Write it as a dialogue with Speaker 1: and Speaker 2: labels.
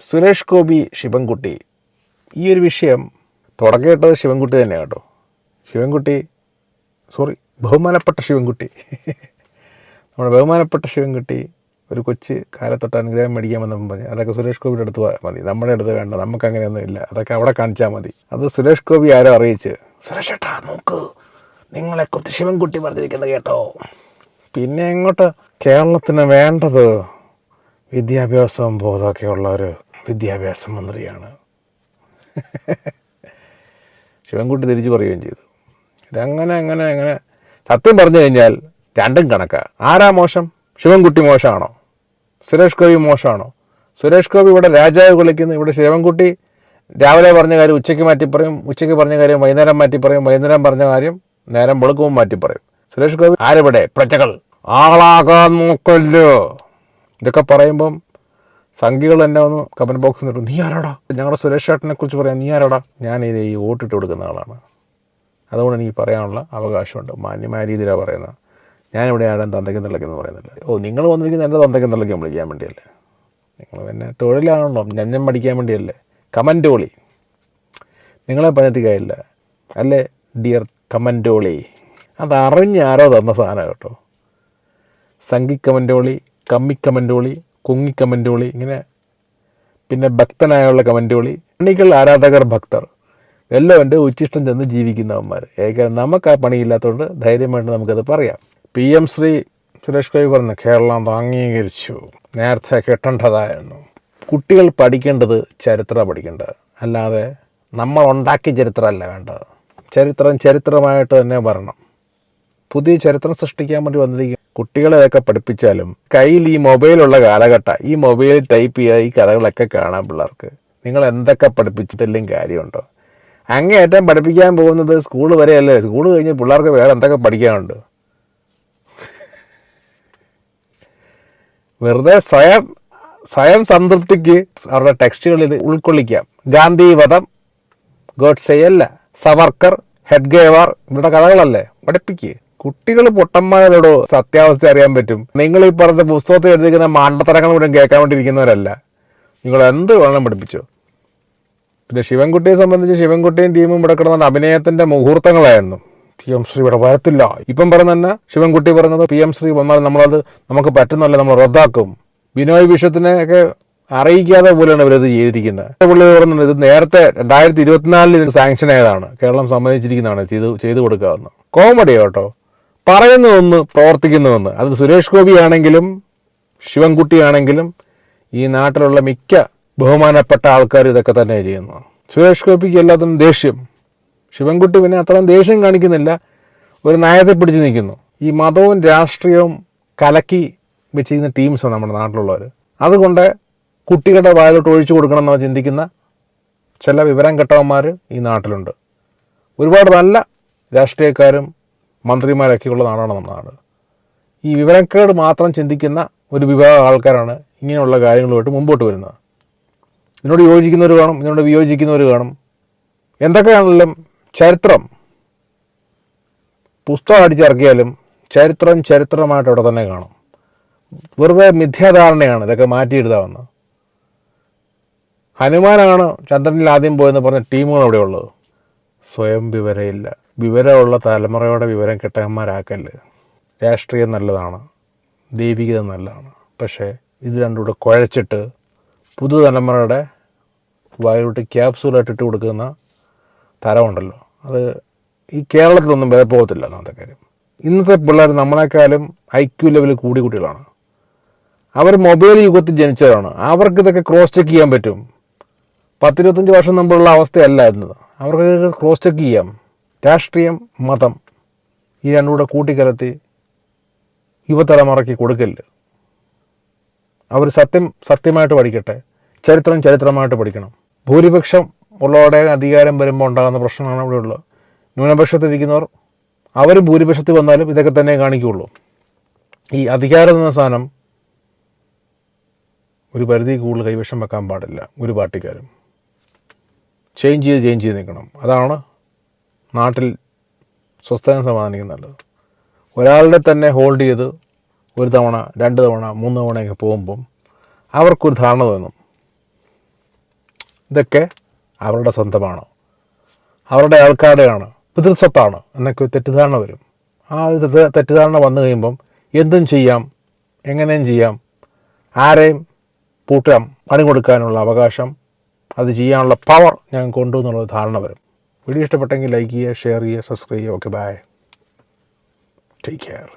Speaker 1: സുരേഷ് ഗോപി ശിവൻകുട്ടി. ഈ ഒരു വിഷയം തുടങ്ങിയിട്ടത് ശിവൻകുട്ടി തന്നെയാണ് കേട്ടോ. ശിവൻകുട്ടി സോറി ബഹുമാനപ്പെട്ട ശിവൻകുട്ടി. നമ്മുടെ ബഹുമാനപ്പെട്ട ശിവൻകുട്ടി ഒരു കൊച്ച് കാലത്തൊട്ട് അനുഗ്രഹം മേടിക്കാൻ വന്നപ്പം പറഞ്ഞു. അതൊക്കെ സുരേഷ് ഗോപിയുടെ അടുത്ത് മതി. നമ്മുടെ അടുത്ത് വേണ്ട. നമുക്ക് അങ്ങനെയൊന്നും ഇല്ല. അതൊക്കെ അവിടെ കാണിച്ചാൽ മതി. അത് സുരേഷ് ഗോപി ആരോ അറിയിച്ച് സുരേഷ് ഏട്ടാ നോക്ക്. നിങ്ങളെക്കുറിച്ച് ശിവൻകുട്ടി പറഞ്ഞിരിക്കുന്നത് കേട്ടോ. പിന്നെ എങ്ങോട്ട്? കേരളത്തിന് വേണ്ടത് വിദ്യാഭ്യാസവും ബോധമൊക്കെയുള്ള ഒരു വിദ്യാഭ്യാസ മന്ത്രിയാണ്. ശിവൻകുട്ടി തിരിച്ചു പറയുകയും ചെയ്തു. ഇതങ്ങനെ അങ്ങനെ അങ്ങനെ സത്യം പറഞ്ഞു കഴിഞ്ഞാൽ രണ്ടും കണക്കാ. ആരാ മോശം? ശിവൻകുട്ടി മോശമാണോ? സുരേഷ് ഗോപി മോശമാണോ? സുരേഷ് ഗോപി ഇവിടെ രാജാവ് കളിക്കുന്നു ഇവിടെ ശിവൻകുട്ടി രാവിലെ പറഞ്ഞ കാര്യം ഉച്ചയ്ക്ക് മാറ്റി പറയും. ഉച്ചയ്ക്ക് പറഞ്ഞ കാര്യം വൈകുന്നേരം മാറ്റി പറയും. വൈകുന്നേരം പറഞ്ഞ കാര്യം നേരം വെളുക്കവും മാറ്റി പറയും. സുരേഷ് ഗോപി ആരെവിടെ? പ്രജകൾ. ആളാകാൻ നോക്കല്ലോ ഇതൊക്കെ പറയുമ്പം സംഖ്യകൾ എന്നെ ഒന്ന് കമന്റ് ബോക്സിൽ നിന്നിട്ട് നീ ആരാടാ? ഞങ്ങളുടെ സുരേഷ് ചേട്ടനെ കുറിച്ച് പറയാം നീ ആരാടാ? ഞാൻ ഇത് ഈ വോട്ടിട്ട് കൊടുക്കുന്ന ആളാണ്. അതുകൊണ്ട് എനിക്ക് പറയാനുള്ള അവകാശമുണ്ട്. മാന്യമായ രീതിയിലാണ് പറയുന്നത്. ഞാനിവിടെ ആരും തന്തയ്ക്കും തിളയ്ക്കെന്ന് പറയുന്നില്ല. ഓ നിങ്ങൾ വന്നിരിക്കുന്നത് എന്റെ തന്തയ്ക്കും തിളയ്ക്കും വിളിക്കാൻ വേണ്ടിയല്ലേ? നിങ്ങൾ പിന്നെ തൊഴിലാണല്ലോ ഞഞ്ഞം പഠിക്കാൻ വേണ്ടിയല്ലേ? കമന്റോളി നിങ്ങളെ പറഞ്ഞിട്ട് കാര്യമില്ല. അല്ലേ ഡിയർ കമന്റോളി അതറിഞ്ഞാരോ തന്ന സാധനം കേട്ടോ. സംഘി കമന്റോളി കമ്മി കമന്റോളി കുങ്ങി കമന്റോളി ഇങ്ങനെ പിന്നെ ഭക്തനായുള്ള കമന്റോളി അണികൾ ആരാധകർ ഭക്തർ. എല്ലാം ഉണ്ട്. ഉച്ചിഷ്ടം ചെന്ന് ജീവിക്കുന്നവന്മാർ ഏക നമുക്ക് ആ പണിയില്ലാത്തതുകൊണ്ട് ധൈര്യമായിട്ട് നമുക്കത് പറയാം. പി എം ശ്രീ സുരേഷ് ഗോപി പറഞ്ഞു കേരളം അംഗീകരിച്ചു. നേരത്തെ കെട്ടേണ്ടതായിരുന്നു. കുട്ടികൾ പഠിക്കേണ്ടത് ചരിത്രം പഠിക്കേണ്ടത് അല്ലാതെ നമ്മൾ ഉണ്ടാക്കിയ ചരിത്രമല്ല വേണ്ടത്. ചരിത്രം ചരിത്രമായിട്ട് തന്നെ വരണം. പുതിയ ചരിത്രം സൃഷ്ടിക്കാൻ വേണ്ടി വന്നിരിക്കും കുട്ടികളെ ഇതൊക്കെ പഠിപ്പിച്ചാലും കയ്യിൽ ഈ മൊബൈലുള്ള കാലഘട്ടം ഈ മൊബൈൽ ടൈപ്പ് ചെയ്ത ഈ കഥകളൊക്കെ കാണാൻ പിള്ളേർക്ക്. നിങ്ങൾ എന്തൊക്കെ പഠിപ്പിച്ചിട്ടില്ലെങ്കിൽ കാര്യമുണ്ടോ? അങ്ങേയറ്റം പഠിപ്പിക്കാൻ പോകുന്നത് സ്കൂൾ വരെയല്ലേ? സ്കൂൾ കഴിഞ്ഞ് പിള്ളേർക്ക് വേറെ എന്തൊക്കെ പഠിക്കാനുണ്ട്? വെറുതെ സ്വയം സ്വയം സംതൃപ്തിക്ക് അവരുടെ ടെക്സ്റ്റുകളിൽ ഇത് ഉൾക്കൊള്ളിക്കാം. ഗാന്ധി വധം ഗോഡ്സെ അല്ല സവർക്കർ ഹെഡ്ഗേവാർ ഇവരുടെ കഥകളല്ലേ? പഠിപ്പിക്കുക കുട്ടികൾ പൊട്ടന്മാരോടോ സത്യാവസ്ഥ അറിയാൻ പറ്റും. നിങ്ങൾ ഈ പറഞ്ഞ പുസ്തകത്തിൽ എഴുതിക്കുന്ന മാണ്ടത്തരങ്ങൾ മുഴുവൻ കേൾക്കാൻ വേണ്ടിയിരിക്കുന്നവരല്ല. നിങ്ങൾ എന്ത് വേണം പഠിപ്പിച്ചോ? പിന്നെ ശിവൻകുട്ടിയെ സംബന്ധിച്ച് ശിവൻകുട്ടിയും ടീമും ഇവിടെ കിടന്ന അഭിനയത്തിന്റെ മുഹൂർത്തങ്ങളായിരുന്നു. പി എം ശ്രീ ഇവിടെ വരത്തില്ല. ഇപ്പം പറഞ്ഞ തന്നെ ശിവൻകുട്ടി പറഞ്ഞത് പി എം ശ്രീ വന്നാൽ നമ്മളത് നമുക്ക് പറ്റുന്നല്ല നമ്മൾ റദ്ദാക്കും. ബിനോയ് ഒക്കെ അറിയിക്കാതെ പോലെയാണ് ഇവരത് ചെയ്തിരിക്കുന്നത്. പുള്ളി പറഞ്ഞത് ഇത് നേരത്തെ രണ്ടായിരത്തി ഇരുപത്തിനാലിൽ ഇതിന് സാങ്ഷൻ ആയതാണ്. കേരളം സമ്മതിച്ചിരിക്കുന്നതാണ് ചെയ്ത് ചെയ്തു കൊടുക്കാവുന്ന. കോമഡി കേട്ടോ. പറയുന്ന ഒന്ന് പ്രവർത്തിക്കുന്ന ഒന്ന് അത് സുരേഷ് ഗോപി ആണെങ്കിലും ശിവൻകുട്ടി ആണെങ്കിലും ഈ നാട്ടിലുള്ള മിക്ക ബഹുമാനപ്പെട്ട ആൾക്കാർ ഇതൊക്കെ തന്നെ ചെയ്യുന്നു. സുരേഷ് ഗോപിക്ക് എല്ലാത്തിനും ദേഷ്യം. ശിവൻകുട്ടി പിന്നെ അത്രയും ദേഷ്യം കാണിക്കുന്നില്ല. ഒരു നയത്തെ പിടിച്ച് നിൽക്കുന്നു. ഈ മതവും രാഷ്ട്രീയവും കലക്കി വെച്ചിരിക്കുന്ന ടീംസാണ് നമ്മുടെ നാട്ടിലുള്ളവർ അതുകൊണ്ട് കുട്ടികളുടെ വായിലോട്ട് ഒഴിച്ചു കൊടുക്കണം എന്നാണ് ചിന്തിക്കുന്ന ചില വിവരം കെട്ടവന്മാർ ഈ നാട്ടിലുണ്ട്. ഒരുപാട് നല്ല രാഷ്ട്രീയക്കാരും മന്ത്രിമാരൊക്കെയുള്ള നാടാണ് നമ്മുടെ നാട്. ഈ വിവരക്കേട് മാത്രം ചിന്തിക്കുന്ന ഒരു വിഭാഗം ആൾക്കാരാണ് ഇങ്ങനെയുള്ള കാര്യങ്ങളുമായിട്ട് മുമ്പോട്ട് വരുന്നത്. ഇതിനോട് യോജിക്കുന്നവർ കാണും ഇതിനോട് വിയോജിക്കുന്നവർ കാണും. എന്തൊക്കെയാണെങ്കിലും ചരിത്രം. പുസ്തകം അടിച്ചിറക്കിയാലും ചരിത്രം ചരിത്രമായിട്ട് അവിടെ തന്നെ കാണും. വെറുതെ മിഥ്യാധാരണയാണ് ഇതൊക്കെ മാറ്റിയെടുത്താവുന്നത് ഹനുമാനാണ് ചന്ദ്രനിൽ ആദ്യം പോയെന്ന് പറഞ്ഞ ടീമുകൾ അവിടെ ഉള്ളത്. സ്വയം വിവരമില്ല വിവരമുള്ള തലമുറയോടെ വിവരം കെട്ടകന്മാരാക്കല്ല് രാഷ്ട്രീയം നല്ലതാണ് ദൈവികത നല്ലതാണ്. പക്ഷേ ഇത് രണ്ടുകൂടെ കുഴച്ചിട്ട് പുതുതലമുറയുടെ വായിലോട്ട് ക്യാപ്സൂലായിട്ട് ഇട്ട് കൊടുക്കുന്ന തരമുണ്ടല്ലോ. അത് ഈ കേരളത്തിലൊന്നും വില പോകത്തില്ല ഒന്നാമത്തെ കാര്യം. ഇന്നത്തെ പിള്ളേർ നമ്മളെക്കാളും ഐ ക്യു ലെവൽ കൂടി കുട്ടികളാണ്. അവർ മൊബൈൽ യുഗത്തിൽ ജനിച്ചവരാണ്. അവർക്ക് ഇതൊക്കെ ക്രോസ് ചെക്ക് ചെയ്യാൻ പറ്റും. പത്തിരുപത്തഞ്ച് വർഷം മുമ്പുള്ള അവസ്ഥയല്ല ഇന്നത്. അവർക്ക് ക്രോസ് ചെക്ക് ചെയ്യാം. രാഷ്ട്രീയം മതം ഈ രണ്ടുകൂടെ കൂട്ടിക്കലത്തി യുവതലമുറയ്ക്ക് കൊടുക്കൽ അവർ സത്യം സത്യമായിട്ട് പഠിക്കട്ടെ. ചരിത്രം ചരിത്രമായിട്ട് പഠിക്കണം. ഭൂരിപക്ഷം ഉള്ളവരുടെ അധികാരം വരുമ്പോൾ ഉണ്ടാകുന്ന പ്രശ്നമാണ് ഇവിടെ ഉള്ളത് ന്യൂനപക്ഷത്തിരിക്കുന്നവർ അവർ ഭൂരിപക്ഷത്തിൽ വന്നാലും ഇതൊക്കെ തന്നെ കാണിക്കുകയുള്ളൂ ഈ അധികാരം എന്ന സാധനം ഒരു പരിധി കൂടുതൽ കൈവശം വെക്കാൻ പാടില്ല ഒരു പാർട്ടിക്കാരും. ചേഞ്ച് ചെയ്ത് ചേഞ്ച് ചെയ്ത് നിൽക്കണം. അതാണ് നാട്ടിൽ സ്വസ്ഥത സമാധാനിക്കും നല്ലത് ഒരാളുടെ തന്നെ ഹോൾഡ് ചെയ്ത് ഒരു തവണ രണ്ട് തവണ മൂന്ന് തവണയൊക്കെ പോകുമ്പം അവർക്കൊരു ധാരണ തോന്നും. ഇതൊക്കെ അവരുടെ സ്വന്തമാണ്. അവരുടെ ആൾക്കാരുടെയാണ് പിതൃസ്വത്താണ് എന്നൊക്കെ തെറ്റിദ്ധാരണ വരും. ആ ഒരു തെറ്റ് തെറ്റിദ്ധാരണ വന്നു കഴിയുമ്പം എന്തും ചെയ്യാം എങ്ങനെയും ചെയ്യാം ആരെയും പൂട്ടാം പണി കൊടുക്കാനുള്ള അവകാശം അത് ചെയ്യാനുള്ള പവർ ഞാൻ കൊണ്ടു എന്നുള്ള ധാരണ വരും. വീഡിയോ ഇഷ്ടപ്പെട്ടെങ്കിൽ ലൈക്ക് ചെയ്യുക ഷെയർ ചെയ്യുക സബ്സ്ക്രൈബ് ചെയ്യുക ഓക്കെ ബൈ ടേക്ക് കെയർ